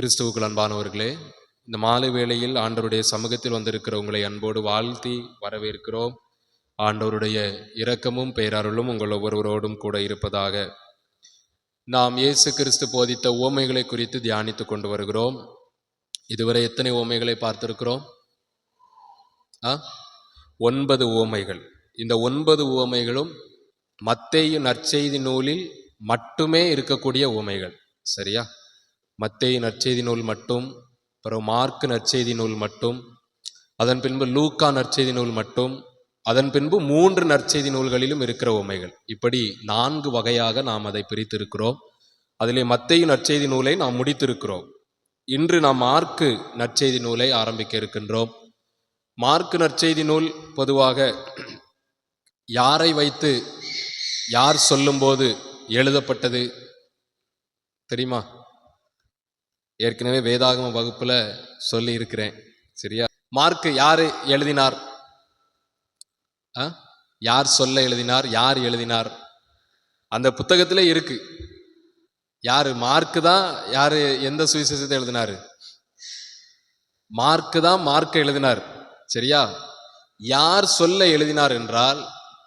கிறிஸ்துவுக்குள் அன்பானவர்களே இந்த மாலை வேளையில் ஆண்டவருடைய சமூகத்தில் வந்திருக்கிற உங்களை அன்போடு வாழ்த்தி வரவேற்கிறோம். ஆண்டவருடைய இரக்கமும் பேரருளும் உங்கள் ஒவ்வொருவரோடும் கூட இருப்பதாக. நாம் இயேசு கிறிஸ்து போதித்த உவமைகளை குறித்து தியானித்து கொண்டு வருகிறோம். இதுவரை எத்தனை உவமைகளை பார்த்திருக்கிறோம்? ஆ? ஒன்பது உவமைகள். இந்த ஒன்பது உவமைகளும் மத்தேயு நற்செய்தி நூலில் மட்டுமே இருக்கக்கூடிய உவமைகள். சரியா? மத்தேய் நற்செய்தி நூல் மட்டும் அப்புறம் மார்க் நற்செய்தி நூல் மட்டும் அதன் பின்பு லூக்கா நற்செய்தி நூல் மட்டும் அதன் பின்பு மூன்று நற்செய்தி நூல்களிலும் இருக்கிற உமைகள் இப்படி நான்கு வகையாக நாம் அதை பிரித்திருக்கிறோம். அதிலே மத்தையும் நற்செய்தி நூலை நாம் முடித்திருக்கிறோம். இன்று நாம் மார்க்கு நற்செய்தி நூலை ஆரம்பிக்க இருக்கின்றோம். மார்க்கு நற்செய்தி நூல் பொதுவாக யாரை வைத்து யார் சொல்லும்போது எழுதப்பட்டது? தெரியுமா? ஏற்கனவே வேதாகம வகுப்புல சொல்லி இருக்கிறேன் சரியா? மார்க் யாரு எழுதினார்? ஆ? யார் சொல்ல எழுதினார்? யார் எழுதினார்? அந்த புத்தகத்தில் இருக்கு. யாரு? மார்க்கு தான் யாரு எந்த சுவிசேஷத்தை எழுதினாரு? மார்க்கு தான் மார்க் எழுதினார். சரியா? யார் சொல்ல எழுதினார் என்றால்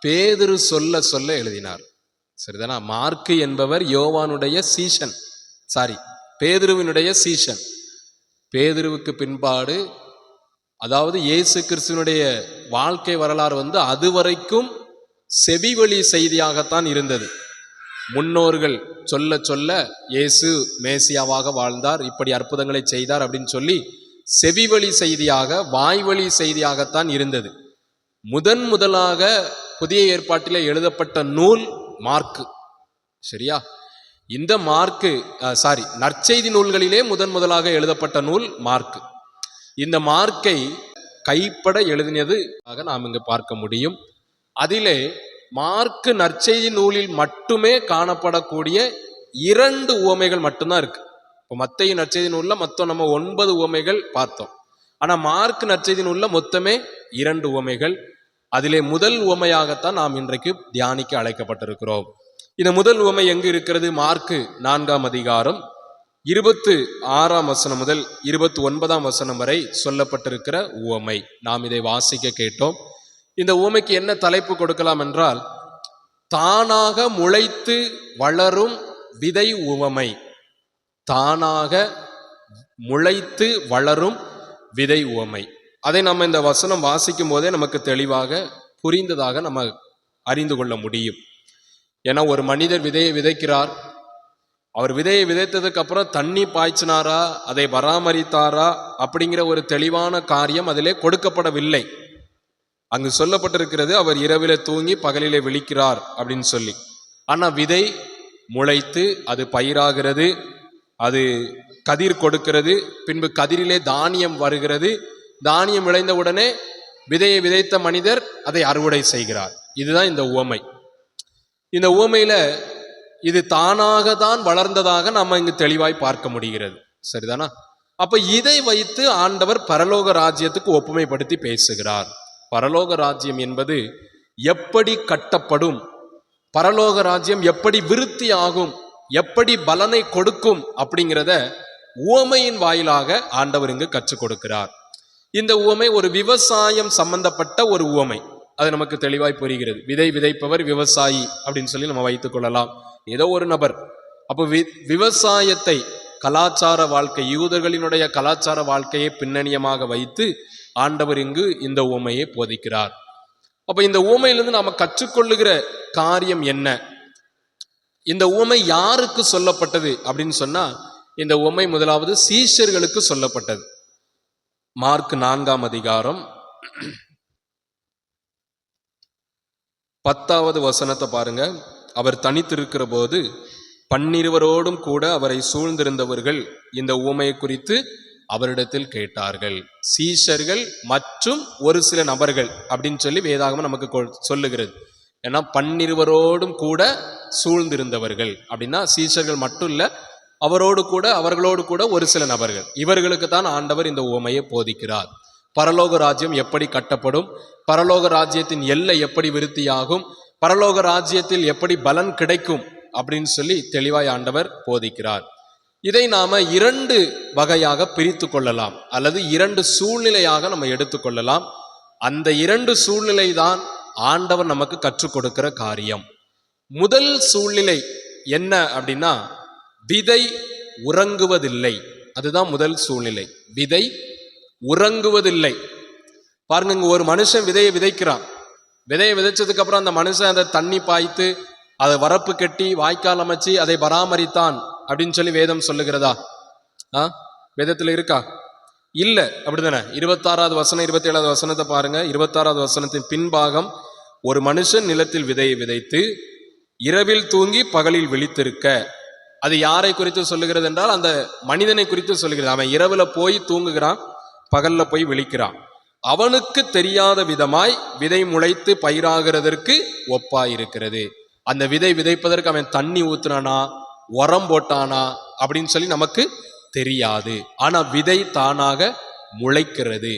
பேதுரு சொல்ல சொல்ல எழுதினார். சரிதானா? மார்க்கு என்பவர் யோவானுடைய சீஷன். சாரி பேதுருவினுடைய சீஷன். பேதுருவுக்கு பின்பாடு அதாவது இயேசு கிறிஸ்துவனுடைய வாழ்க்கை வரலாறு வந்து அதுவரைக்கும் செவிவழி செய்தியாகத்தான் இருந்தது. முன்னோர்கள் சொல்ல சொல்ல இயேசு மேசியாவாக வாழ்ந்தார் இப்படி அற்புதங்களை செய்தார் அப்படின்னு சொல்லி செவிவழி செய்தியாக வாய்வழி செய்தியாகத்தான் இருந்தது. முதன் முதலாக புதிய ஏற்பாட்டில் எழுதப்பட்ட நூல் மார்க்கு. சரியா? இந்த மார்க்கு சாரி நற்செய்தி நூல்களிலே முதன் முதலாக எழுதப்பட்ட நூல் மார்க்கு இந்த மார்க்கை கைப்பட எழுதினது ஆக நாம் இங்கு பார்க்க முடியும். அதிலே மார்க்கு நற்செய்தி நூலில் மட்டுமே காணப்படக்கூடிய இரண்டு உவமைகள் மட்டும்தான் இருக்கு. இப்போ மத்திய நற்செய்தி நூலில் மொத்தம் நம்ம ஒன்பது உவமைகள் பார்த்தோம். ஆனால் மார்க் நற்செய்தி நூலில் மொத்தமே இரண்டு உவமைகள். அதிலே முதல் உவமையாகத்தான் நாம் இன்றைக்கு தியானிக்க அழைக்கப்பட்டிருக்கிறோம். இந்த முதல் உவமை எங்கு இருக்கிறது? மார்க்கு நான்காம் அதிகாரம் இருபத்து ஆறாம் வசனம் முதல் இருபத்தி ஒன்பதாம் வசனம் வரை சொல்லப்பட்டிருக்கிற உவமை. நாம் இதை வாசிக்க கேட்டோம். இந்த உவமைக்கு என்ன தலைப்பு கொடுக்கலாம் என்றால் தானாக முளைத்து வளரும் விதை உவமை. தானாக முளைத்து வளரும் விதை உவமை. அதை நம்ம இந்த வசனம் வாசிக்கும் போதே நமக்கு தெளிவாக புரிந்ததாக நம்ம அறிந்து கொள்ள முடியும். ஏன்னா ஒரு மனிதர் விதையை விதைக்கிறார். அவர் விதையை விதைத்ததுக்கு அப்புறம் தண்ணி பாய்ச்சினாரா அதை பராமரித்தாரா அப்படிங்கிற ஒரு தெளிவான காரியம் அதிலே கொடுக்கப்படவில்லை. அங்கு சொல்லப்பட்டிருக்கிறது அவர் இரவில் தூங்கி பகலிலே விழிக்கிறார் அப்படின்னு சொல்லி. ஆனால் விதை முளைத்து அது பயிராகிறது அது கதிர் கொடுக்கிறது பின்பு கதிரிலே தானியம் வருகிறது. தானியம் விளைந்தவுடனே விதையை விதைத்த மனிதர் அதை அறுவடை செய்கிறார். இதுதான் இந்த உவமை. இந்த ஊமையில் இது தானாக தான் வளர்ந்ததாக நம்ம இங்கு தெளிவாய் பார்க்க முடிகிறது. சரிதானா? அப்ப இதை வைத்து ஆண்டவர் பரலோக ராஜ்யத்துக்கு ஒப்புமைப்படுத்தி பேசுகிறார். பரலோக ராஜ்யம் என்பது எப்படி கட்டப்படும்? பரலோக ராஜ்யம் எப்படி விருத்தி ஆகும்? எப்படி பலனை கொடுக்கும்? அப்படிங்கிறத உவமையின் வாயிலாக ஆண்டவர் இங்கு கற்றுக் கொடுக்கிறார். இந்த உவமை ஒரு விவசாயம் சம்பந்தப்பட்ட ஒரு உவமை. அது நமக்கு தெளிவாய் புரிகிறது. விதை விதைப்பவர் விவசாயி அப்படின்னு சொல்லி நம்ம வைத்துக் கொள்ளலாம். ஏதோ ஒரு நபர். அப்போ வி விவசாயத்தை கலாச்சார வாழ்க்கை யூதர்களினுடைய கலாச்சார வாழ்க்கையை பின்னணியமாக வைத்து ஆண்டவர் இங்கு இந்த உவமையை போதிக்கிறார். அப்போ இந்த உவமையிலிருந்து நாம் கற்றுக்கொள்ளுகிற காரியம் என்ன? இந்த உவமை யாருக்கு சொல்லப்பட்டது அப்படின்னு சொன்னால் இந்த உவமை முதலாவது சீஷர்களுக்கு சொல்லப்பட்டது. மார்க் நான்காம் அதிகாரம். பத்தாவது வசனத்தை பாருங்க. அவர் தனித்திருக்கிற போது பன்னிருவரோடும் கூட அவரை சூழ்ந்திருந்தவர்கள் இந்த உவமையை குறித்து அவரிடத்தில் கேட்டார்கள். சீஷர்கள் மற்றும் ஒரு சில நபர்கள் அப்படின்னு சொல்லி வேதாகமம் நமக்கு சொல்லுகிறது. ஏன்னா பன்னிருவரோடும் கூட சூழ்ந்திருந்தவர்கள் அப்படின்னா சீஷர்கள் மட்டும் இல்ல அவரோடு கூட அவர்களோடு கூட ஒரு சில நபர்கள். இவர்களுக்கு தான் ஆண்டவர் இந்த உவமையை போதிக்கிறார். பரலோக ராஜ்யம் எப்படி கட்டப்படும்? பரலோக ராஜ்யத்தின் எல்லை எப்படி விருத்தியாகும்? பரலோக ராஜ்யத்தில் எப்படி பலன் கிடைக்கும்? அப்படின்னு சொல்லி தெளிவாய் ஆண்டவர் போதிக்கிறார். இதை நாம இரண்டு வகையாக பிரித்து கொள்ளலாம். அல்லது இரண்டு சூழ்நிலையாக நம்ம எடுத்துக்கொள்ளலாம் அந்த இரண்டு சூழ்நிலை தான் ஆண்டவர் நமக்கு கற்றுக் கொடுக்கிற காரியம். முதல் சூழ்நிலை என்ன அப்படின்னா விதை உறங்குவதில்லை. அதுதான் முதல் சூழ்நிலை. விதை உறங்குவதில்லை. பாருங்க இங்க ஒரு மனுஷன் விதையை விதைக்கிறான். விதையை விதைச்சதுக்கு அப்புறம் அந்த மனுஷன் அதை தண்ணி பாய்த்து அதை வரப்பு கட்டி வாய்க்கால் அமைச்சு அதை பராமரித்தான் அப்படின்னு சொல்லி வேதம் சொல்லுகிறதா? ஆ? வேதத்துல இருக்கா? இல்ல. அப்படிதானே? இருபத்தாறாவது வசனம் இருபத்தி ஏழாவது வசனத்தை பாருங்க. இருபத்தாறாவது வசனத்தின் பின்பாகம் ஒரு மனுஷன் நிலத்தில் விதையை விதைத்து இரவில் தூங்கி பகலில் விழித்திருக்க. அது யாரை குறித்து சொல்லுகிறது என்றால் அந்த மனிதனை குறித்து சொல்லுகிறது. அவன் இரவுல போய் தூங்குகிறான் பகல்ல போய் விழிக்கிறான். அவனுக்கு தெரியாத விதமாய் விதை முளைத்து பயிராகிறதற்கு ஒப்பாயிருக்கிறது. அந்த விதை விதைப்பதற்கு அவன் தண்ணி ஊத்துனானா உரம் போட்டானா அப்படின்னு சொல்லி நமக்கு தெரியாது. ஆனா விதை தானாக முளைக்கிறது.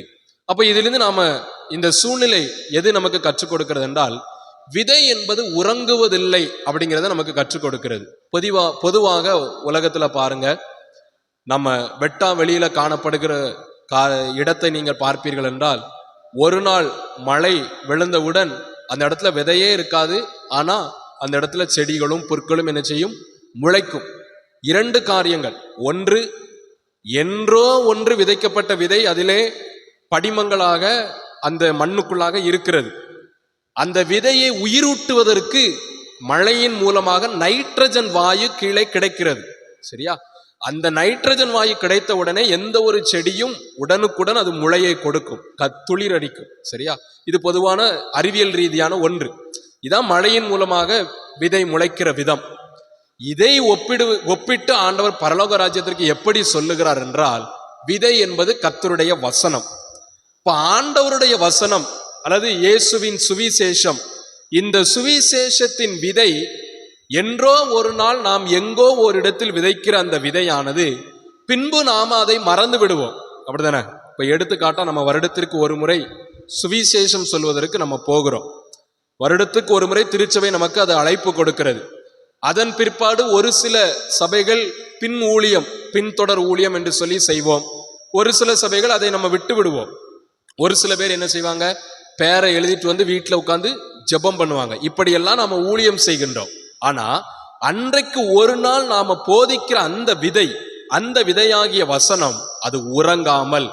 அப்ப இதிலிருந்து நாம இந்த சூழ்நிலை எது நமக்கு கற்றுக் கொடுக்கிறது என்றால் விதை என்பது உறங்குவதில்லை அப்படிங்கிறத நமக்கு கற்றுக் கொடுக்கிறது. பொதுவா பொதுவாக உலகத்துல பாருங்க நம்ம வெட்டா வெளியில காணப்படுகிற கா இடத்தை நீங்கள் பார்ப்பீர்கள் என்றால் ஒரு நாள் மழை விழுந்தவுடன் அந்த இடத்துல விதையே இருக்காது. ஆனால் அந்த இடத்துல செடிகளும் புற்களும் என்ன செய்யும்? முளைக்கும். இரண்டு காரியங்கள். ஒன்று என்றோ ஒன்று விதைக்கப்பட்ட விதை அதிலே படிமங்களாக அந்த மண்ணுக்குள்ளாக இருக்கிறது. அந்த விதையை உயிரூட்டுவதற்கு மழையின் மூலமாக நைட்ரஜன் வாயு கீழே கிடைக்கிறது. சரியா? அந்த நைட்ரஜன் வாயு கிடைத்த உடனே எந்த ஒரு செடியும் உடனுக்குடன் அது முளையை கொடுக்கும். கத்துளிர் அடிக்கும் சரியா? இது பொதுவான அறிவியல் ரீதியான ஒன்று. இதான் மழையின் மூலமாக விதை முளைக்கிற விதம். இதை ஒப்பிடு ஒப்பிட்டு ஆண்டவர் பரலோக ராஜ்யத்திற்கு எப்படி சொல்லுகிறார் என்றால் விதை என்பது கத்தருடைய வசனம். இப்ப ஆண்டவருடைய வசனம் அல்லது இயேசுவின் சுவிசேஷம் இந்த சுவிசேஷத்தின் விதை என்றோ ஒரு நாள் நாம் எங்கோ ஒரு இடத்தில் விதைக்கிற அந்த விதையானது பின்பு நாம் அதை மறந்து விடுவோம். அப்படிதானே? இப்போ எடுத்துக்காட்டா நம்ம வருடத்திற்கு ஒரு முறை சுவிசேஷம் சொல்வதற்கு நம்ம போகிறோம். வருடத்துக்கு ஒரு முறை திருச்சபை நமக்கு அது அழைப்பு கொடுக்கிறது. அதன் பிற்பாடு ஒரு சில சபைகள் பின் ஊழியம் பின்தொடர் ஊழியம் என்று சொல்லி செய்வோம். ஒரு சில சபைகள் அதை நம்ம விட்டு விடுவோம். ஒரு சில பேர் என்ன செய்வாங்க? பேரை எழுதிட்டு வந்து வீட்டில் உட்காந்து ஜெபம் பண்ணுவாங்க. இப்படியெல்லாம் நம்ம ஊழியம் செய்கின்றோம். ஆனா அன்றைக்கு ஒரு நாள் நாம போதிக்கிற அந்த விதை அந்த விதையாகிய வசனம் அது உறங்காமல்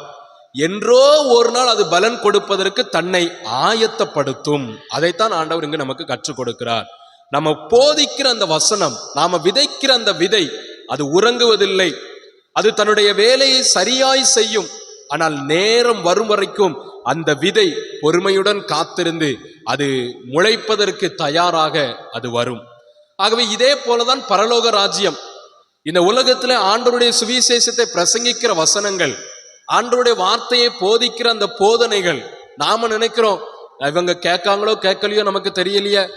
என்றோ ஒரு நாள் அது பலன் கொடுப்பதற்கு தன்னை ஆயத்தப்படுத்தும். அதைத்தான் ஆண்டவர் இங்கு நமக்கு கற்றுக் கொடுக்கிறார். நம்ம போதிக்கிற அந்த வசனம் நாம விதைக்கிற அந்த விதை அது உறங்குவதில்லை. அது தன்னுடைய வேலையை சரியாய் செய்யும். ஆனால் நேரம் வரும் வரைக்கும் அந்த விதை பொறுமையுடன் காத்திருந்து அது முளைப்பதற்கு தயாராக அது வரும். ஆகவே இதே போலதான் பரலோக ராஜ்யம். இந்த உலகத்துல ஆண்டருடைய சுவிசேஷத்தை பிரசங்கிக்கிற வசனங்கள் ஆண்டருடைய வார்த்தையை போதிக்கிற அந்த போதனைகள் நாம நினைக்கிறோம் இவங்க கேட்காங்களோ கேட்கலையோ நமக்கு தெரியலையே.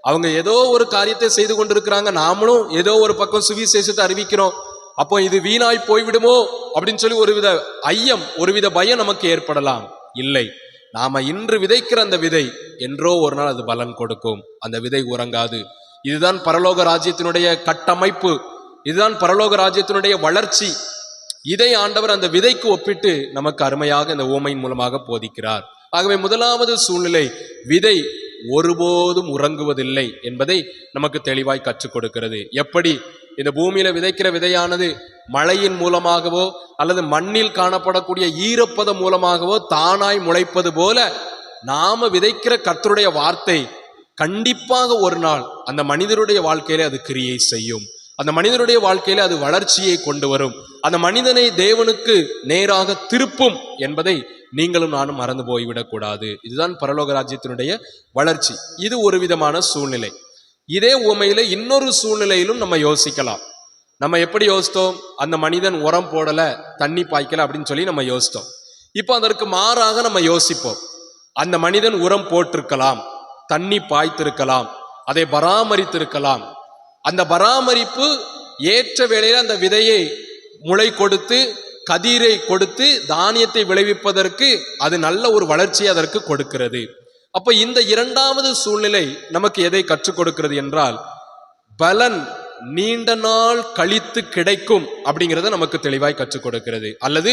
அவங்க ஏதோ ஒரு காரியத்தை செய்து கொண்டிருக்கிறாங்க நாமளும் ஏதோ ஒரு பக்கம் சுவிசேஷத்தை அறிவிக்கிறோம். அப்போ இது வீணாய் போய்விடுமோ? அப்படின்னு சொல்லி ஒருவித ஐயம் ஒருவித பயம் நமக்கு ஏற்படலாம். இல்லை. நாம இன்று விதைக்கிற அந்த விதை என்றோ ஒரு நாள் அது பலன் கொடுக்கும். அந்த விதை உறங்காது. இதுதான் பரலோக ராஜ்யத்தினுடைய கட்டமைப்பு. இதுதான் பரலோக ராஜ்யத்தினுடைய வளர்ச்சி. இதை ஆண்டவர் அந்த விதைக்கு ஒப்பிட்டு நமக்கு அருமையாக இந்த ஓமையின் மூலமாக போதிக்கிறார். ஆகவே முதலாவது சூழ்நிலை விதை ஒருபோதும் உறங்குவதில்லை என்பதை நமக்கு தெளிவாய் கற்றுக் கொடுக்கிறது. எப்படி? இந்த பூமியில விதைக்கிற விதையானது மழையின் மூலமாகவோ அல்லது மண்ணில் காணப்படக்கூடிய ஈரப்பதம் மூலமாகவோ தானாய் முளைப்பது போல நாம விதைக்கிற கர்த்தருடைய வார்த்தை கண்டிப்பாக ஒரு நாள் அந்த மனிதருடைய வாழ்க்கையில அது கிரியை செய்யும். அந்த மனிதனுடைய வாழ்க்கையில அது வளர்ச்சியை கொண்டு வரும். அந்த மனிதனை தேவனுக்கு நேராக திருப்பும் என்பதை நீங்களும் நானும் மறந்து போய்விடக்கூடாது இதுதான் பரலோக ராஜ்யத்தினுடைய வளர்ச்சி. இது ஒரு விதமான சூழ்நிலை. இதே உமையில இன்னொரு சூழ்நிலையிலும் நம்ம யோசிக்கலாம். நம்ம எப்படி யோசித்தோம்? அந்த மனிதன் உரம் போடல தண்ணி பாய்க்கல அப்படின்னு சொல்லி நம்ம யோசித்தோம். இப்போ அதற்கு மாறாக நம்ம யோசிப்போம். அந்த மனிதன் உரம் போட்டிருக்கலாம். தண்ணி பாய்த்திருக்கலாம் அதை பராமரித்திருக்கலாம். அந்த பராமரிப்பு ஏற்ற வேளையில் அந்த விதையை முளை கொடுத்து கதிரை கொடுத்து தானியத்தை விளைவிப்பதற்கு அது நல்ல ஒரு வளர்ச்சியை அதற்கு கொடுக்கிறது. அப்ப இந்த இரண்டாவது சூழ்நிலை நமக்கு எதை கற்றுக் கொடுக்கிறது என்றால் பலன் நீண்ட நாள் கழித்து கிடைக்கும் அப்படிங்கிறத நமக்கு தெளிவாய் கற்றுக் கொடுக்கிறது. அல்லது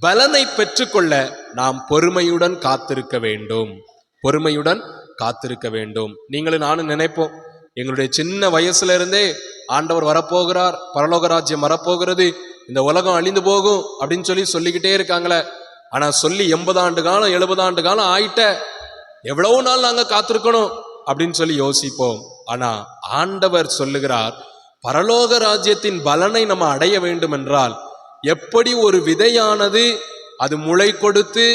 பலனை பெற்றுக்கொள்ள நாம் பொறுமையுடன் காத்திருக்க வேண்டும். பொறுமையுடன் காத்திருக்க வேண்டும். நீங்களும் நானும் நினைப்போம். எங்களுடைய சின்ன வயசுல இருந்தே ஆண்டவர் வரப்போகிறார் பரலோகராஜ்யம் வரப்போகிறது இந்த உலகம் அழிந்து போகும் அப்படின்னு சொல்லி சொல்லிக்கிட்டே இருக்காங்களே. ஆனா சொல்லி எண்பது ஆண்டு காலம் எழுபது ஆண்டு காலம் ஆயிட்ட எவ்வளவு நாள் நாங்க காத்திருக்கணும் அப்படின்னு சொல்லி யோசிப்போம். ஆனா ஆண்டவர் சொல்லுகிறார் பரலோக ராஜ்யத்தின் பலனை நம்ம அடைய வேண்டும் என்றால் எப்படி ஒரு விதையானது அது முளை கொடுத்து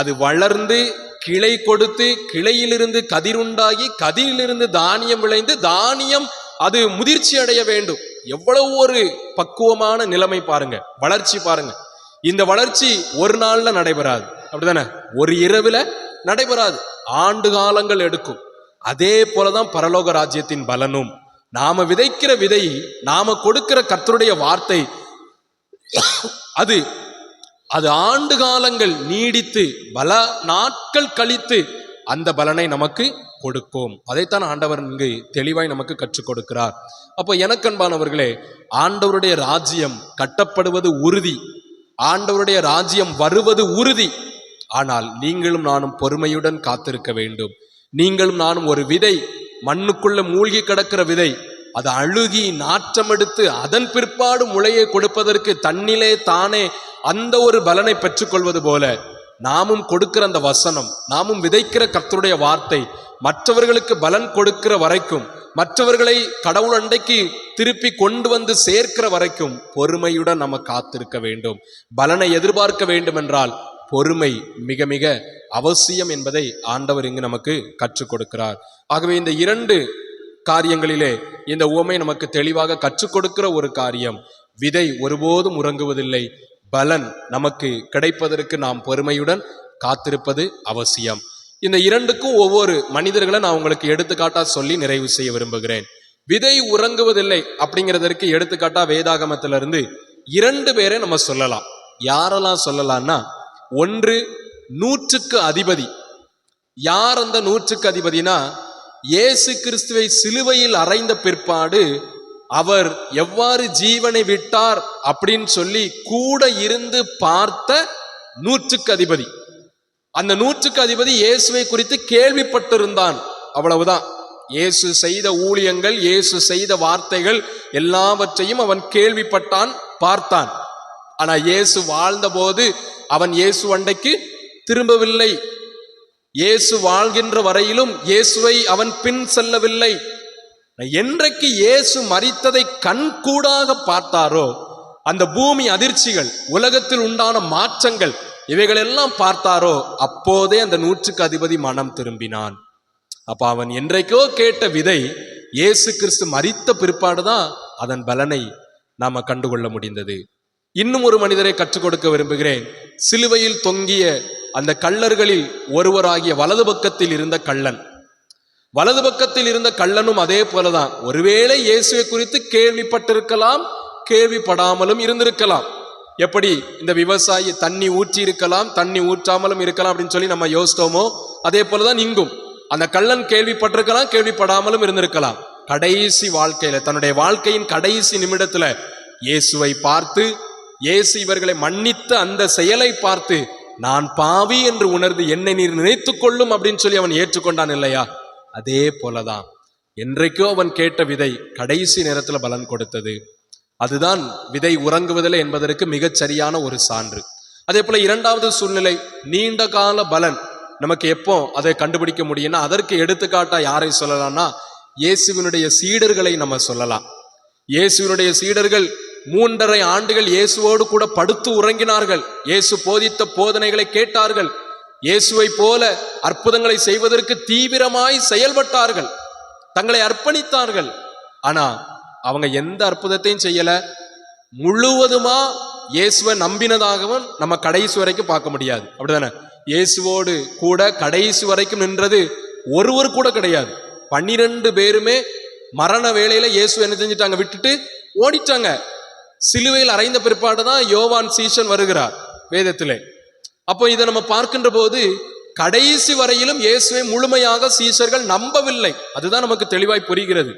அது வளர்ந்து கிளை கொடுத்து கிளையிலிருந்து கதிருண்டாகி கதிரிலிருந்து தானியம் விளைந்து தானியம் அது முதிர்ச்சி அடைய வேண்டும். எவ்வளவு ஒரு பக்குவமான நிலைமை பாருங்க. வளர்ச்சி பாருங்க. இந்த வளர்ச்சி ஒரு நாள்ல நடைபெறாது. அப்படிதானே? ஒரு இரவுல நடைபெறாது. ஆண்டு காலங்கள் எடுக்கும். அதே போலதான் பரலோக ராஜ்யத்தின் பலனும். நாம விதைக்கிற விதை நாம கொடுக்கிற கர்த்தருடைய வார்த்தை அது அது ஆண்டு காலங்கள் நீடித்து பல நாட்கள் கழித்து அந்த பலனை நமக்கு கொடுக்கும். அதைத்தான் ஆண்டவர் இங்கு தெளிவாய் நமக்கு கற்றுக் கொடுக்கிறார். அப்போ எனக்கன்பானவர்களே ஆண்டவருடைய ராஜ்யம் கட்டப்படுவது உறுதி. ஆண்டவருடைய ராஜ்யம் வருவது உறுதி. ஆனால் நீங்களும் நானும் பொறுமையுடன் காத்திருக்க வேண்டும். நீங்களும் நானும் ஒரு விதை மண்ணுக்குள்ள மூழ்கி கிடக்கிற விதை அது அழுகி நாற்றம் எடுத்து அதன் பிற்பாடு முளையை கொடுப்பதற்கு தன்னிலே தானே அந்த ஒரு பலனை பெற்றுக்கொள்வது போல நாமும் கொடுக்கிற அந்த வசனம் நாமும் விதைக்கிற கர்த்தருடைய வார்த்தை மற்றவர்களுக்கு பலன் கொடுக்கிற வரைக்கும் மற்றவர்களை கடவுள் அண்டைக்கு திருப்பி கொண்டு வந்து சேர்க்கிற வரைக்கும் பொறுமையுடன் நம்ம காத்திருக்க வேண்டும். பலனை எதிர்பார்க்க வேண்டும் என்றால் பொறுமை மிக மிக அவசியம் என்பதை ஆண்டவர் இங்கு நமக்கு கற்றுக் கொடுக்கிறார். ஆகவே இந்த இரண்டு காரியங்களிலே இந்த உவமை நமக்கு தெளிவாக கற்றுக் கொடுக்கிற ஒரு காரியம் விதை ஒருபோதும் உறங்குவதில்லை. பலன் நமக்கு கிடைப்பதற்கு நாம் பொறுமையுடன் காத்திருப்பது அவசியம். இந்த இரண்டுக்கும் ஒவ்வொரு மனிதர்களை நான் உங்களுக்கு எடுத்துக்காட்டா சொல்லி நிறைவு செய்ய விரும்புகிறேன். விதை உறங்குவதில்லை அப்படிங்கிறதற்கு எடுத்துக்காட்டா வேதாகமத்திலிருந்து இரண்டு பேரை நம்ம சொல்லலாம். யாரெல்லாம் சொல்லலாம்னா ஒன்று நூற்றுக்கு அதிபதி. யார் அந்த நூற்றுக்கு அதிபதினா இயேசு கிறிஸ்துவை சிலுவையில் அறைந்த பிற்பாடு அவர் எவ்வாறு ஜீவனை விட்டார் அப்படின்னு சொல்லி கூட இருந்து பார்த்த நூற்றுக்கு அதிபதி. அந்த நூற்றுக்கு அதிபதி இயேசுவை குறித்து கேள்விப்பட்டிருந்தான். அவ்வளவுதான். இயேசு செய்த ஊழியங்கள் இயேசு செய்த வார்த்தைகள் எல்லாவற்றையும் அவன் கேள்விப்பட்டான் பார்த்தான். ஆனா இயேசு வாழ்ந்தபோது அவன் இயேசு அண்டைக்கு திரும்பவில்லை. இயேசு வாழ்கின்ற வரையிலும் இயேசுவை அவன் பின் செல்லவில்லை. என்றைக்கு இயேசு மரித்ததை கண்கூடாக பார்த்தாரோ அந்த பூமி அதிர்ச்சிகள் உலகத்தில் உண்டான மாற்றங்கள் இவைகளெல்லாம் பார்த்தாரோ அப்போதே அந்த நூற்றுக்கு அதிபதி மனம் திரும்பினான். அப்ப அவன் என்றைக்கோ கேட்ட விதை இயேசு கிறிஸ்து மறித்த பிற்பாடுதான் அதன் பலனை நாம கண்டுகொள்ள முடிந்தது. இன்னும் ஒரு மனிதரை கற்றுக் கொடுக்க விரும்புகிறேன். சிலுவையில் தொங்கிய அந்த கள்ளர்களில் ஒருவராகிய வலது பக்கத்தில் இருந்த கள்ளன். வலது பக்கத்தில் இருந்த கள்ளனும் அதே போலதான். ஒருவேளை இயேசுவை குறித்து கேள்விப்பட்டிருக்கலாம் கேள்விப்படாமலும் இருந்திருக்கலாம். எப்படி? இந்த விவசாயி தண்ணி ஊற்றி இருக்கலாம் தண்ணி ஊற்றாமலும் இருக்கலாம் அப்படின்னு சொல்லி நம்ம யோசித்தோமோ அதே போலதான் இங்கும். அந்த கள்ளன் கேள்விப்பட்டிருக்கலாம் கேள்விப்படாமலும் இருந்திருக்கலாம். கடைசி வாழ்க்கையில தன்னுடைய வாழ்க்கையின் கடைசி நிமிடத்துல இயேசுவை பார்த்து இயேசு இவர்களை மன்னித்த அந்த செயலை பார்த்து நான் பாவி என்று உணர்ந்து என்னை நீர் நினைத்துக் கொள்ளும் அப்படின்னு சொல்லி அவன் ஏற்றுக்கொண்டான் இல்லையா? அதே போலதான். என்றைக்கோ அவன் கேட்ட விதை கடைசி நேரத்துல பலன் கொடுத்தது. அதுதான் விதை உறங்குவதில்லை என்பதற்கு மிகச் சரியான ஒரு சான்று. அதே போல இரண்டாவது சூழ்நிலை நீண்ட கால பலன். நமக்கு எப்போ அதை கண்டுபிடிக்க முடியும்னா அதற்கு எடுத்துக்காட்டா யாரை சொல்லலாம்னா இயேசுவினுடைய சீடர்களை நம்ம சொல்லலாம். இயேசுவினுடைய சீடர்கள் மூன்றரை ஆண்டுகள் இயேசுவோடு கூட படுத்து உறங்கினார்கள். இயேசு போதித்த போதனைகளை கேட்டார்கள். இயேசுவை போல அற்புதங்களை செய்வதற்கு தீவிரமாய் செயல்பட்டார்கள். தங்களை அர்ப்பணித்தார்கள். ஆனா அவங்க எந்த அற்புதத்தையும் செய்யல. முழுவதுமா இயேசுவை நம்பினதாகவும் நம்ம கடைசி வரைக்கும் பார்க்க முடியாது. அப்படிதானே? இயேசுவோடு கூட கடைசி வரைக்கும் நின்றது ஒருவர் கூட கிடையாது. பன்னிரெண்டு பேருமே மரண வேலையில இயேசு என்ன செஞ்சுட்டாங்க? விட்டுட்டு ஓடிட்டாங்க. சிலுவையில் அறைந்த பிற்பாடு தான் யோவான் சீசன் வருகிறார் வேதத்திலே. அப்போ இதை நம்ம பார்க்கின்ற போது கடைசி வரையிலும் இயேசுவை முழுமையாக சீசர்கள் நம்பவில்லை. அதுதான் நமக்கு தெளிவாய் புரிகிறது.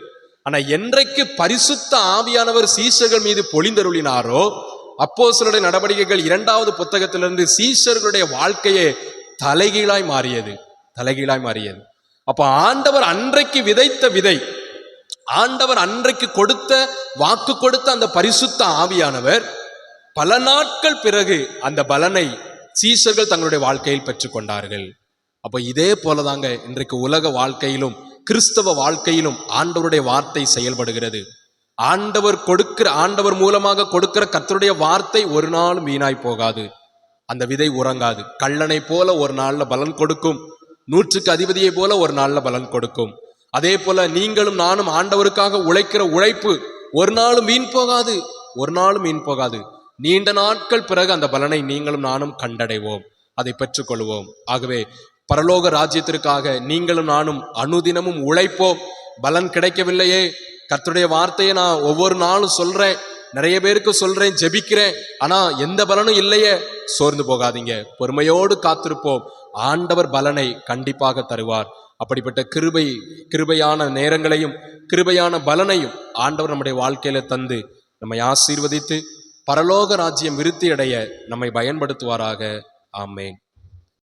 ஆனா என்றைக்கு பரிசுத்த ஆவியானவர் சீசர்கள் மீது பொழிந்தருளினாரோ அப்போ சிலருடைய நடவடிக்கைகள் இரண்டாவது புத்தகத்திலிருந்து சீசர்களுடைய வாழ்க்கையே தலைகீழாய் மாறியது. தலைகீழாய் மாறியது. அப்ப ஆண்டவர் அன்றைக்கு விதைத்த விதை ஆண்டவர் அன்றைக்கு கொடுத்த வாக்கு கொடுத்த அந்த பரிசுத்த ஆவியானவர் பல நாட்கள் பிறகு அந்த பலனை சீஷர்கள் தங்களுடைய வாழ்க்கையில் பெற்றுக்கொண்டார்கள். அப்போ இதே போலதாங்க இன்றைக்கு உலக வாழ்க்கையிலும் கிறிஸ்தவ வாழ்க்கையிலும் ஆண்டவருடைய வார்த்தை செயல்படுகிறது. ஆண்டவர் கொடுக்கிற ஆண்டவர் மூலமாக கொடுக்கிற கத்தருடைய வார்த்தை ஒரு நாளும் வீணாய் போகாது. அந்த விதை உறங்காது. கள்ளனை போல ஒரு நாள்ல பலன் கொடுக்கும். நூற்றுக்கு அதிபதியை போல ஒரு நாள்ல பலன் கொடுக்கும். அதே போல நீங்களும் நானும் ஆண்டவருக்காக உழைக்கிற உழைப்பு ஒரு நாளும் வீண் போகாது. ஒரு நாளும் வீண் போகாது. நீண்ட நாட்கள் பிறகு அந்த பலனை நீங்களும் நானும் கண்டடைவோம். அதை பெற்றுக்கொள்வோம். ஆகவே பரலோக ராஜ்யத்திற்காக நீங்களும் நானும் அனுதினமும் உழைப்போம். பலன் கிடைக்கவில்லையே. கர்த்தருடைய வார்த்தையை நான் ஒவ்வொரு நாளும் சொல்றேன். நிறைய பேருக்கு சொல்றேன் ஜெபிக்கிறேன். ஆனா எந்த பலனும் இல்லையே. சோர்ந்து போகாதீங்க. பொறுமையோடு காத்திருப்போம். ஆண்டவர் பலனை கண்டிப்பாக தருவார். அப்படிப்பட்ட கிருபை கிருபையான நேரங்களையும் கிருபையான பலனையும் ஆண்டவர் நம்முடைய வாழ்க்கையில தந்து நம்மை ஆசீர்வதித்து பரலோக ராஜ்யம் விருத்தி அடைய நம்மை பயன்படுத்துவாராக. ஆமேன்.